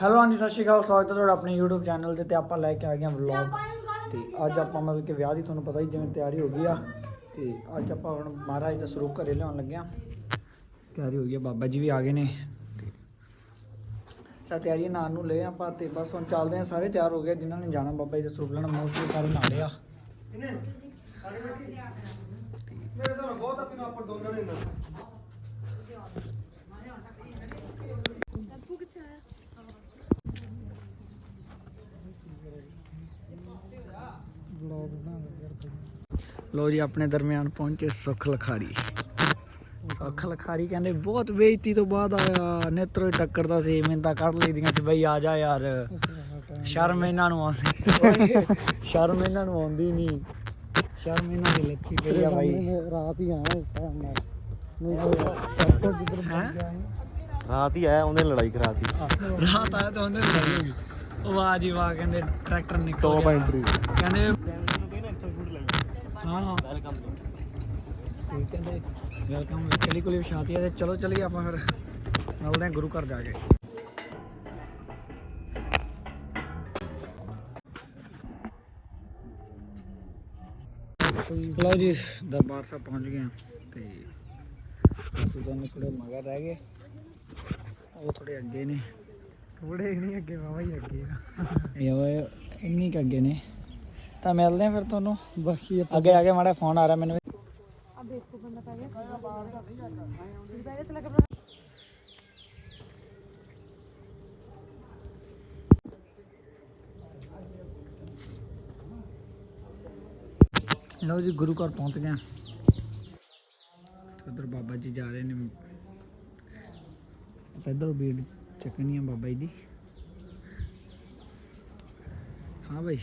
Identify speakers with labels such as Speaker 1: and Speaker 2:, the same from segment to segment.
Speaker 1: Hello ਹਾਂਜੀ, ਸਤਿ ਸ਼੍ਰੀ ਅਕਾਲ, ਸਵਾਗਤ ਹੈ ਤੁਹਾਡਾ ਆਪਣੇ YouTube ਚੈਨਲ ਤੇ ਤੇ ਆਪਾਂ ਲੈ ਕੇ ਆ ਗਏ ਹਾਂ ਵਲੌਗ ਤੇ ਅੱਜ ਆਪਾਂ ਮਤਲਬ ਕਿ ਵਿਆਹ ਦੀ ਤੁਹਾਨੂੰ ਪਤਾ ਹੀ ਜਿਵੇਂ ਤਿਆਰੀ ਹੋ ਗਈ ਆ। ਤੇ ਅੱਜ ਆਪਾਂ ਹੁਣ ਮਹਾਰਾਜ ਦਾ ਸਰੂਪ ਘਰੇ ਲਿਆਉਣ ਲੱਗੇ ਆ ਤਿਆਰੀ ਹੋ ਗਈ ਆ, ਬਾਬਾ ਜੀ ਵੀ ਆ ਗਏ ਨੇ। ਤੇ ਸਾ ਤਿਆਰੀ ਨਾਲ ਨੂੰ ਲਏ ਆਪਾਂ ਤੇ ਬਸ ਹੁਣ ਚੱਲਦੇ ਆ ਸਾਰੇ ਤਿਆਰ ਹੋ ਗਏ ਜਿਨ੍ਹਾਂ ਨੇ ਜਾਣਾ ਬਾਬਾ ਜੀ ਦਾ ਸਰੂਪ ਲੈਣਾ ਮੋਸਟਲੀ ਸਾਰੇ ਨਾਲੇ ਆ।
Speaker 2: ਮੇਰੇ ਸਾਹਮਣੇ ਬਹੁਤ ਆਪੀ ਨੂੰ ਆਪਾਂ ਦੋਨਾਂ ਨੇ ਨਾ
Speaker 1: ਲੋ ਜੀ ਆਪਣੇ ਦਰਮਿਆਨ ਪਹੁੰਚੇ ਸੁਖ ਲਖਾਰੀ। ਸੁਖ ਲਖਾਰੀ ਕਹਿੰਦੇ ਬਹੁਤ ਬੇਇੱਜ਼ਤੀ ਤੋਂ ਬਾਅਦ ਆਇਆ ਨੇਤਰੋ ਟੱਕਰਦਾ ਸੀ ਮਿੰਤਾ ਕੱਢ ਲਈਦੀਆਂ ਸੀ ਬਈ ਆ ਜਾ ਯਾਰ। ਸ਼ਰਮ ਇਹਨਾਂ ਨੂੰ ਆਉਂਦੀ ਸ਼ਰਮ ਇਹਨਾਂ ਨੂੰ ਆਉਂਦੀ ਨਹੀਂ ਸ਼ਰਮ ਇਹਨਾਂ ਦੀ ਲੱਥੀ ਪਈ ਆ ਬਾਈ।
Speaker 2: ਰਾਤ ਹੀ ਆਇਆ ਇਸ ਟਾਈਮ? ਰਾਤ ਹੀ ਆਇਆ ਉਹਨੇ ਲੜਾਈ ਕਰਾਤੀ।
Speaker 1: ਰਾਤ ਆਇਆ ਤਾਂ ਉਹਨੇ ਲੜਾਈ ਹੋ ਗਈ ਉਹ ਵਾਹ ਜੀ ਵਾਹ ਕਹਿੰਦੇ ਟਰੈਕਟਰ ਨਿਕਲ ਗਿਆ। ਕਹਿੰਦੇ
Speaker 2: ਵੈਲਕਮ
Speaker 1: ਠੀਕ ਕਹਿੰਦੇ ਵੈਲਕਮ ਚਲੀ ਕੋਲੀ ਵਿਛਾਤੀ ਹੈ ਤੇ ਚਲੋ ਚਲੀਏ ਆਪਾਂ ਫਿਰ। ਮਿਲਦੇ ਹਾਂ ਗੁਰੂ ਘਰ ਜਾ ਕੇ। ਲਓ ਜੀ ਦਰਬਾਰ ਸਾਹਿਬ ਪਹੁੰਚ ਗਏ ਹਾਂ ਤੇ ਅਸੀਂ ਦੋਨੇ ਥੋੜੇ ਮਗਰ ਰਹਿ ਗਏ। ਉਹ ਥੋੜੇ ਅੱਗੇ ਨੇ।
Speaker 2: ਥੋੜੇ ਨਹੀਂ ਅੱਗੇ ਬਾਬਾ ਹੀ ਅੱਗੇ
Speaker 1: ਇਹ ਓਏ ਇੰਨੀ ਕੁ ਅੱਗੇ ਨੇ। ਤਾਂ ਮਿਲਦੇ ਆ ਫਿਰ ਤੁਹਾਨੂੰ।
Speaker 2: ਬਾਕੀ
Speaker 1: ਅੱਗੇ ਆ ਕੇ ਮਾੜਾ ਫੋਨ ਆ ਰਿਹਾ ਮੈਨੂੰ ਲਓ ਜੀ ਗੁਰੂ ਘਰ ਪਹੁੰਚ ਗਏ ਹਾਂ। ਉੱਧਰ ਬਾਬਾ ਜੀ ਜਾ ਰਹੇ ਨੇ। ਆਪਾਂ ਇੱਧਰ ਬੀੜ ਚੱਕਣੀ ਆ ਬਾਬਾ ਜੀ ਦੀ। ਹਾਂ ਭਾਈ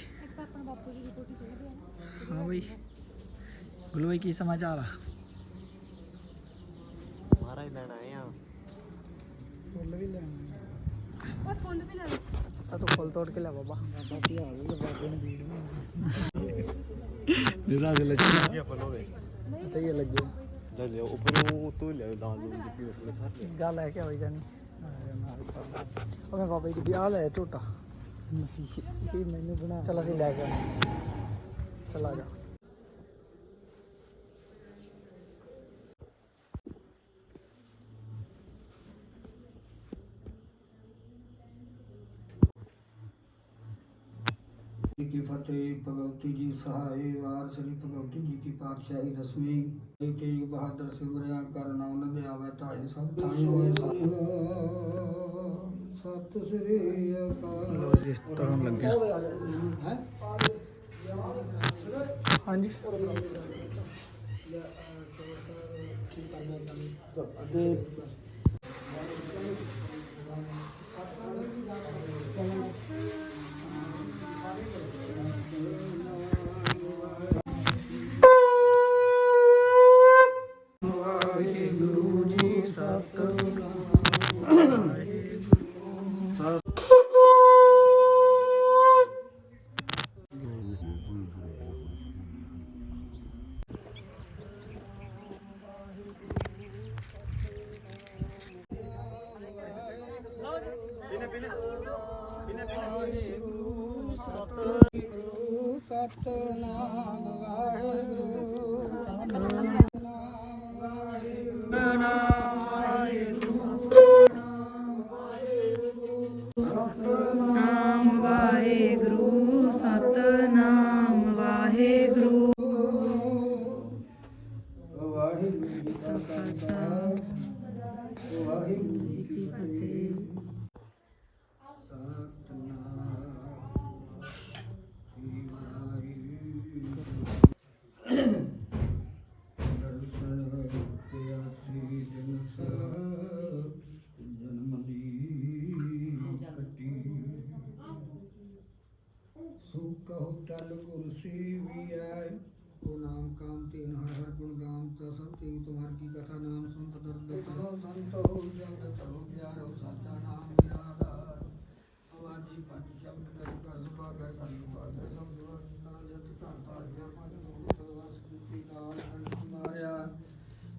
Speaker 1: ਹਾਂ ਭਾਈ ਗੁਰੂ ਭਾਈ ਕੀ ਸਮਾਚਾਰ ਆ?
Speaker 2: ਮਹਾਰਾਜ ਲੈਣ ਆਏ ਆ।
Speaker 1: ਫੁੱਲ ਵੀ ਲੈ ਆ ਤੂੰ ਫੁੱਲ ਤੋੜ ਕੇ ਲੈ ਬਾਬਾ। ਬਾਬਾ ਕੀ ਹਾਲ ਹੈ ਬਾਬੇ ਨੇ ਬੀੜ ਨਿਰਾ ਦੇ ਲੱਛਣ
Speaker 2: ਕੀ ਆਪਾਂ ਲੋਵੇ
Speaker 1: ਤੇ ਇਹ ਲੱਗੇ।
Speaker 2: ਜਾ ਲਿਓ ਉੱਪਰੋਂ ਤੋਂ ਲੈ ਦਾਲ ਨੂੰ ਦਿੱਤੀ ਉੱਪਰ ਸਾਰੇ।
Speaker 1: ਗੱਲ ਹੈ ਕਿ ਹੋਈ ਜਾਣੀ ਉਹ ਮੈਂ ਬਾਬਾ ਜੀ ਦੀ ਆ ਲੈ ਝੋਟਾ।
Speaker 2: ਇਹ ਮੈਨੂੰ ਬਣਾ
Speaker 1: ਚਲ ਅਸੀਂ ਲੈ ਕੇ ਚਲ ਆ ਜਾ।
Speaker 3: ਜੀ ਕੀ ਫਤਿਹ ਭਗਵਤੀ ਜੀ ਸਹਾਏ ਵਾਰ ਸ੍ਰੀ ਭਗਵਤੀ ਜੀ ਕੀ ਪਾਤਸ਼ਾਹੀ ਦਸਵੀਂ। ਤੇ ਤੇਗ ਬਹਾਦਰ ਸਿਮਰਿਆ ਕਰਨਾ ਉਹਨਾਂ ਦੇ ਆਵੇ ਤਾਹੀ ਸਭ ਥਾਈ ਹੋਏ ਸਤਿ ਸ੍ਰੀ ਅਕਾਲ।
Speaker 1: ਲੋ ਜੀ ਲੱਗਿਆ। ਹਾਂਜੀ। ਵਾਹਿਗੁਰੂ ਸਤਿਗੁਰੂ ਸਤਨਾਮ
Speaker 3: ਵਾਹਿਗੁਰੂ। ਸਤਨਾਮ ਵਾਹਿਗੁਰੂ।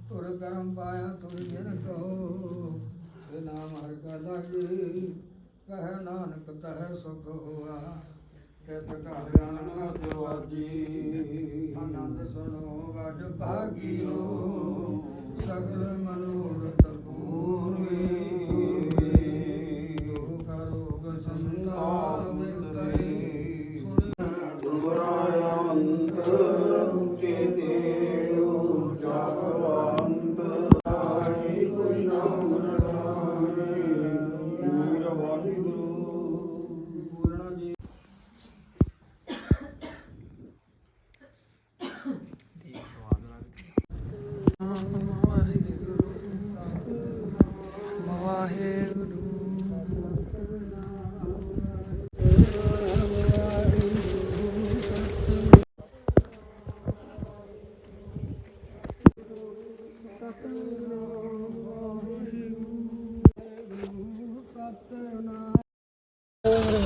Speaker 3: ਤੁਰ ਕਰਮ ਪਾਇਆ, ਤੁਰ ਜਨ ਕਹੋ ਤੇ ਨਾਮ ਹਰ ਕਾ ਲਾਗੇ, ਕਹ ਨਾਨਕ ਤਹ ਸੁਖ ਹੋਆ। ਕਿਤ ਘਰ ਆਨੰਦ ਦਿਵਾਜੀ ਆਨੰਦ ਸੁਨੋ ਵਡ ਭਾਗੀਓ, ਸਗਲ ਮਨੋਰਥ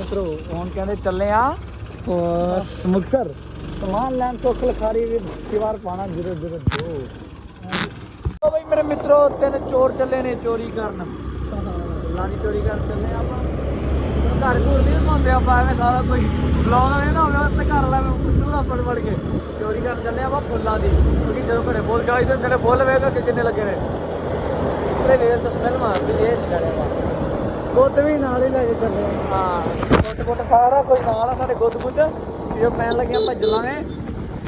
Speaker 1: ਮਿੱਤਰੋ ਹੁਣ ਕਹਿੰਦੇ ਚੱਲੇ ਆ ਸਮੁਕਸਰ ਸਮਾਨ ਲੈਣ ਸੁੱਖ ਲਖਾਰੀ ਵੀ ਸਿਵਾਰ ਪਾਣਾ ਜੀਰੋ ਜੀਰੋ ਦੋ ਉਹ ਬਈ ਮੇਰੇ ਮਿੱਤਰੋ ਤਿੰਨ ਚੋਰ ਚੱਲੇ ਨੇ ਚੋਰੀ ਕਰਨ। ਲਾਣੀ ਚੋਰੀ ਕਰਨ ਚੱਲੇ ਆਪਾਂ। ਘਰ ਘੂਰ ਨਹੀਂ ਘੁੰਮਦੇ ਆਪਾਂ ਐਵੇਂ ਸਾਰਾ ਕੋਈ ਬਲੌਗ ਐਵੇਂ ਨਾ ਹੋਵੇ ਤੇ ਘਰ ਲੈ ਕੁੱਟੂਗਾ ਪੜ ਪੜ ਕੇ ਚੋਰੀ ਕਰਨ ਚੱਲੇ ਆਪਾਂ ਫੁੱਲਾਂ ਦੀ। ਕਿਉਂਕਿ ਜਦੋਂ ਘਰੇ ਫੁੱਲ ਚਾਹੀਦੇ ਹੁੰਦੇ ਨੇ ਫੁੱਲ ਵੇਖ ਕੇ ਕਿੰਨੇ ਲੱਗੇ ਨੇ। ਇਤਨੇ ਵੇਰ ਤਾਂ ਸਮੈਲ ਮਾਰਦੀ ਇਹ ਨਹੀਂ ਗੁੱਦ ਵੀ ਨਾਲ ਹੀ ਲੈ ਕੇ ਚੱਲੇ ਹਾਂ ਗੁੱਦ ਗੁੱਦ ਸਾਰਾ ਕੁਝ ਨਾਲ ਆ ਸਾਡੇ ਗੁੱਦ ਗੁੱਦ ਜਦੋਂ ਪੈਣ ਲੱਗਿਆ ਭੱਜ ਲਾਂਗੇ।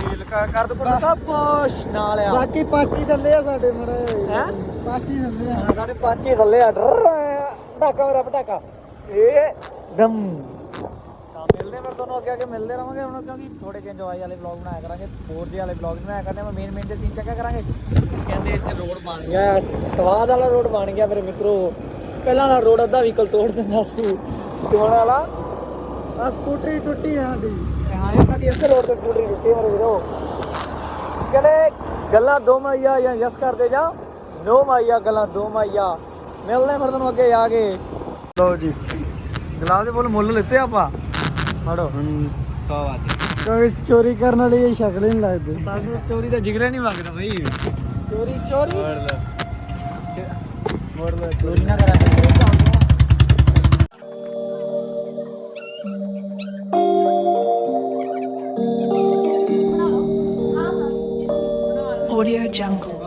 Speaker 1: ਹੀਲ ਕਰ ਕਰ ਦੋ ਸਭ ਕੁਛ ਨਾਲ ਆ।
Speaker 2: ਬਾਕੀ ਪਾਟੀ ਥੱਲੇ ਆ ਸਾਡੇ ਮੜੇ
Speaker 1: ਹੈਂ?
Speaker 2: ਪਾਟੀ ਥੱਲੇ
Speaker 1: ਹਾਂ, ਸਾਡੇ ਪਾਚੇ ਥੱਲੇ ਆ। ਡਰ ਪਟਾਕਾ ਮੇਰਾ ਪਟਾਕਾ ਇਹ ਦਮ। ਤਾਂ ਮਿਲਦੇ ਫਿਰ ਤੁਹਾਨੂੰ ਅੱਗੇ ਅੱਗੇ ਮਿਲਦੇ ਰਹਾਂਗੇ ਹੁਣ ਕਿਉਂਕਿ ਥੋੜੇ ਜਿਹੇ ਇੰਜੋਏ ਵਾਲੇ ਵਲੌਗ ਬਣਾਇਆ ਕਰਾਂਗੇ। ਹੋਰ ਜਿਹੇ ਵਾਲੇ ਵਲੌਗ ਬਣਾਇਆ ਕਰਨੇ ਮੈਂ ਮੇਨ ਮੇਨ ਦੇ ਸੀਨ ਚੱਕਿਆ ਕਰਾਂਗੇ। ਕਹਿੰਦੇ ਇੱਥੇ ਰੋਡ ਬਣ ਗਿਆ। ਸਵਾਦ ਵਾਲਾ ਰੋਡ ਬਣ ਗਿਆ ਮੇਰੇ ਮਿੱਤਰੋ। ਪਹਿਲਾਂ ਵਾਲਾ ਰੋਡ ਅੱਧਾ ਵਹੀਕਲ ਤੋੜ ਦਿੰਦਾ ਸੀ। ਤੇ ਹੁਣ ਵਾਲਾ
Speaker 2: ਆ ਸਕੂਟਰੀ ਟੁੱਟੀ ਆ ਸਾਡੀ।
Speaker 1: ਹਾਂ ਇਹ ਸਾਡੀ ਇਸੇ ਰੋਡ ਤੇ ਸਕੂਟਰੀ ਰੁਕੀ ਮੇਰੇ ਵੀਰੋ। ਕਹਿੰਦੇ ਗੱਲਾਂ ਦੋ ਮਾਈਆ ਜਾਂ ਯਸ ਕਰਦੇ ਜਾ ਨੋ ਮਾਈਆ ਗੱਲਾਂ ਦੋ ਮਾਈਆ। ਮਿਲਦੇ ਫਿਰ ਤੁਹਾਨੂੰ ਅੱਗੇ ਜਾ ਕੇ। ਲਓ ਜੀ ਗੁਲਾਬ ਦੇ ਫੁੱਲ ਮੁੱਲ ਲਿੱਤੇ ਆਪਾਂ। ਫੜੋ।
Speaker 2: ਕੋਈ ਚੋਰੀ ਕਰਨ ਵਾਲੀ ਇਹ ਸ਼ਕਲ ਨਹੀਂ ਲੱਗਦੀ।
Speaker 1: ਸਾਨੂੰ ਚੋਰੀ ਦਾ ਜਿਗਰਾ ਨਹੀਂ ਮੰਗਦਾ ਬਈ। ਚੋਰੀ ਚੋਰੀ।
Speaker 2: ਮੋੜ ਲੈ
Speaker 1: ਚੋਰੀ ਨਾ ਕਰਾਂਗੇ
Speaker 4: Audio Jungle.